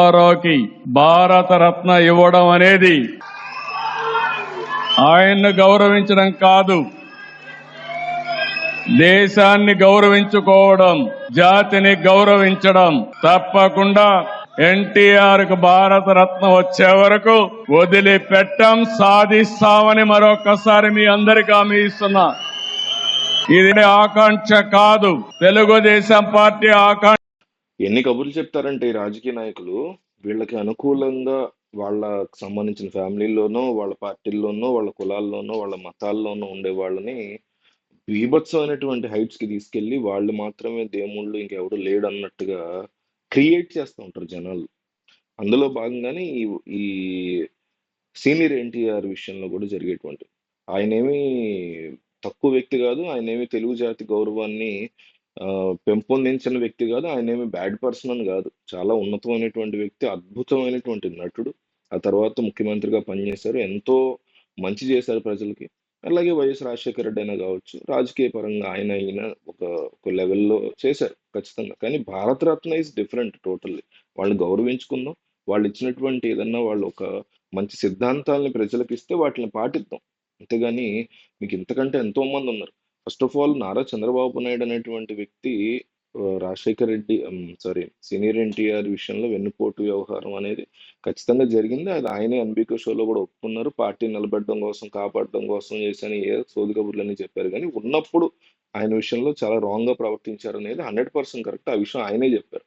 రావుకి భారతరత్న ఇవ్వడం అనేది ఆయన్ను గౌరవించడం కాదు. దేశాన్ని గౌరవించుకోవడం జాతిని గౌరవించడం తప్పకుండా ఎన్టీఆర్కు భారత రత్న వచ్చే వరకు వదిలిపెట్టం సాధిస్తామని మరొకసారి మీ అందరికీ హామీ ఇస్తున్నా. ఇది ఆకాంక్ష కాదు. తెలుగుదేశం పార్టీ ఆకాంక్ష ఎన్ని కబుర్లు చెప్తారంటే ఈ రాజకీయ నాయకులు వీళ్ళకి అనుకూలంగా వాళ్ళకి సంబంధించిన ఫ్యామిలీలోనో వాళ్ళ పార్టీల్లోనో వాళ్ళ కులాల్లోనో వాళ్ళ మతాల్లోనో ఉండే వాళ్ళని బీభత్సమైనటువంటి హైట్స్కి వాళ్ళు మాత్రమే దేవుళ్ళు ఇంకెవడు లేడు అన్నట్టుగా క్రియేట్ చేస్తూ ఉంటారు జనాలు. అందులో భాగంగానే ఈ ఈ సీనియర్ ఎన్టీఆర్ విషయంలో కూడా జరిగేటువంటి ఆయనేమి తక్కువ వ్యక్తి కాదు ఆయనేమి తెలుగు జాతి గౌరవాన్ని పెంపొందించిన వ్యక్తి కాదు ఆయనేమి బ్యాడ్ పర్సన్ అని కాదు. చాలా ఉన్నతమైనటువంటి వ్యక్తి అద్భుతమైనటువంటి నటుడు. ఆ తర్వాత ముఖ్యమంత్రిగా పనిచేశారు ఎంతో మంచి చేశారు ప్రజలకి. అలాగే వైఎస్ రాజశేఖర రెడ్డి అయినా కావచ్చు రాజకీయ పరంగా ఆయన అయినా ఒక ఒక లెవెల్లో చేశారు ఖచ్చితంగా. కానీ భారతరత్న ఇస్ డిఫరెంట్ టోటల్లీ వాళ్ళని గౌరవించుకుందాం వాళ్ళు ఇచ్చినటువంటి ఏదన్నా వాళ్ళు ఒక మంచి సిద్ధాంతాలని ప్రజలకు ఇస్తే వాటిని పాటిద్దాం. అంతేగాని మీకు ఇంతకంటే ఎంతో మంది ఉన్నారు. First of all Nara Chandrababu Naidu అనేటువంటి వ్యక్తి Rajasekhar Reddy sorry senior NTR విషయంలో వెన్నుపోటు వ్యవహారం అనేది ఖచ్చితంగా జరిగింది. అది ఆయనే అన్బిక షోలో కూడా ఒప్పుకున్నారు. పార్టీ నిలబెట్టడం కోసం కాపాడడం కోసం చేశాను ఏ సోది కబుర్లని చెప్పారు. కానీ ఉన్నప్పుడు ఆయన విషయంలో చాలా రాంగ్గా ప్రవర్తించారు అనేది హండ్రెడ్ పర్సెంట్ కరెక్ట్. ఆ విషయం ఆయనే చెప్పారు.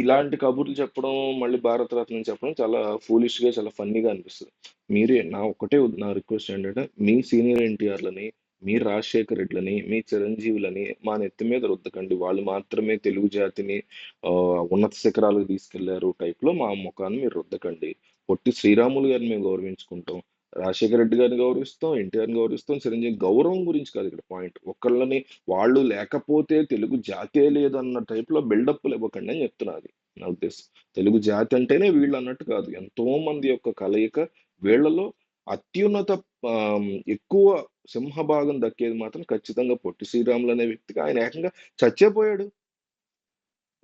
ఇలాంటి కబుర్లు చెప్పడం మళ్ళీ భారతరత్న చెప్పడం చాలా ఫూలిష్గా చాలా ఫన్నీగా అనిపిస్తుంది. మీరే నా ఒకటే నా రిక్వెస్ట్ ఏంటంటే మీ సీనియర్ ఎన్టీఆర్లని మీ రాజశేఖర్ రెడ్లని మీ చిరంజీవులని మా నెత్తి మీద రుద్దకండి. వాళ్ళు మాత్రమే తెలుగు జాతిని ఉన్నత శిఖరాలకు తీసుకెళ్ళారు టైప్లో మా ముఖాన్ని మీరు రుద్దకండి. పొట్టి శ్రీరాములు గారిని మేము గౌరవించుకుంటాం. రాజశేఖర రెడ్డి గారిని గౌరవిస్తాం ఎన్టీఆర్ని గౌరవిస్తాం. చిరంజీవి గౌరవం గురించి కాదు ఇక్కడ పాయింట్. ఒకళ్ళని వాళ్ళు లేకపోతే తెలుగు జాతే లేదు అన్న టైప్లో బిల్డప్లు ఇవ్వకండి అని చెప్తున్నా అది నా ఉద్దేశం. తెలుగు జాతి అంటేనే వీళ్ళు అన్నట్టు కాదు. ఎంతో మంది యొక్క కలయిక వీళ్ళలో అత్యున్నత ఎక్కువ సింహభాగం దక్కేది మాత్రం ఖచ్చితంగా పొట్టి శ్రీరాములు అనే వ్యక్తికి. ఆయన ఏకంగా చచ్చేపోయాడు.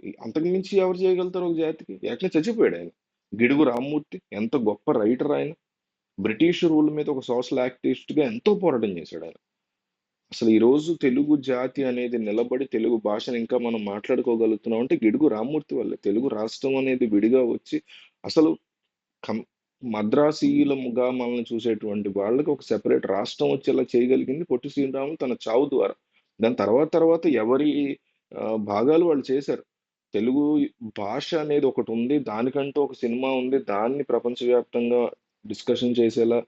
అంతకుమించి అంతకు మించి ఎవరు చేయగలుగుతారు ఒక జాతికి? ఏకంగా చచ్చిపోయాడు ఆయన. గిడుగు రామ్మూర్తి ఎంత గొప్ప రైటర్ ఆయన. బ్రిటిష్ రూల్ మీద ఒక సోషల్ యాక్టివిస్ట్గా ఎంతో పోరాటం చేశాడు ఆయన. అసలు ఈరోజు తెలుగు జాతి అనేది నిలబడి తెలుగు భాషను ఇంకా మనం మాట్లాడుకోగలుగుతున్నాం అంటే గిడుగు రామ్మూర్తి వల్లే. తెలుగు రాష్ట్రం అనేది విడిగా వచ్చి అసలు కం మద్రాసీయులముగా మనల్ని చూసేటువంటి వాళ్ళకి ఒక సెపరేట్ రాష్ట్రం వచ్చేలా చేయగలిగింది పొట్టి శ్రీరాములు తన చావు ద్వారా. దాని తర్వాత తర్వాత ఎవరి భాగాలు వాళ్ళు చేశారు. తెలుగు భాష అనేది ఒకటి ఉంది దానికంటూ ఒక సినిమా ఉంది దాన్ని ప్రపంచవ్యాప్తంగా డిస్కషన్ చేసేలా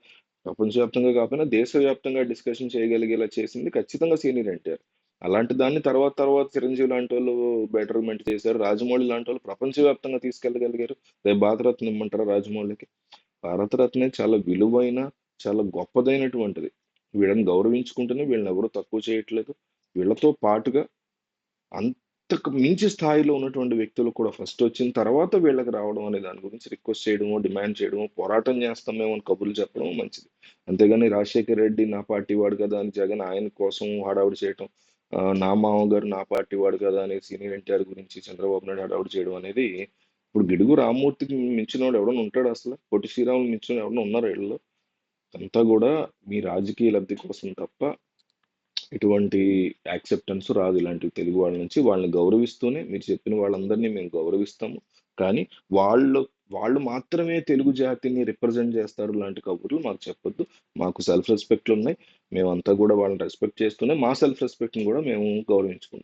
ప్రపంచవ్యాప్తంగా కాకపోయినా దేశవ్యాప్తంగా డిస్కషన్ చేయగలిగేలా చేసింది ఖచ్చితంగా సీనియర్ ఎన్టీఆర్. అలాంటి దాన్ని తర్వాత తర్వాత చిరంజీవి లాంటి వాళ్ళు బెటర్మెంట్ చేశారు. రాజమౌళి లాంటి వాళ్ళు ప్రపంచవ్యాప్తంగా తీసుకెళ్ళగలిగారు. రేపు భారతరత్న ఇమ్మంటారా రాజమౌళికి? భారతరత్న చాలా విలువైన చాలా గొప్పదైనటువంటిది. వీళ్ళని గౌరవించుకుంటేనే వీళ్ళని ఎవరు తక్కువ చేయట్లేదు. వీళ్ళతో పాటుగా అంతకు మించి స్థాయిలో ఉన్నటువంటి వ్యక్తులు కూడా ఫస్ట్ వచ్చిన తర్వాత వీళ్ళకి రావడం అనే దాని గురించి రిక్వెస్ట్ చేయడము డిమాండ్ చేయడము పోరాటం చేస్తామేమో అని కబుర్లు చెప్పడం మంచిది. అంతేగాని రాజశేఖర్ రెడ్డి నా పార్టీ వాడు కదా అని జగన్ ఆయన కోసం హడావుడి చేయటం నా మామగారు నా పార్టీ వాడు కదా అని సీనియర్ ఎన్టీఆర్ గురించి చంద్రబాబు నాయుడు హడావుడి చేయడం అనేది ఇప్పుడు గిడుగు రామ్మూర్తికి మించినోడు ఎవడన్నా ఉంటాడు అసలు? పొట్టి శ్రీరాములు మించిన ఎవడన్నా ఉన్నారు వీళ్ళలో? అంతా కూడా మీ రాజకీయ లబ్ధి కోసం తప్ప ఎటువంటి యాక్సెప్టెన్స్ రాదు ఇలాంటివి తెలుగు వాళ్ళ నుంచి. వాళ్ళని గౌరవిస్తూనే మీరు చెప్పిన వాళ్ళందరినీ మేము గౌరవిస్తాము. కానీ వాళ్ళు వాళ్ళు మాత్రమే తెలుగు జాతిని రిప్రజెంట్ చేస్తారు లాంటి కబుర్లు మాకు చెప్పొద్దు. మాకు సెల్ఫ్ రెస్పెక్ట్లు ఉన్నాయి. మేమంతా కూడా వాళ్ళని రెస్పెక్ట్ చేస్తూనే మా సెల్ఫ్ రెస్పెక్ట్ని కూడా మేము గౌరవించుకుంటాం.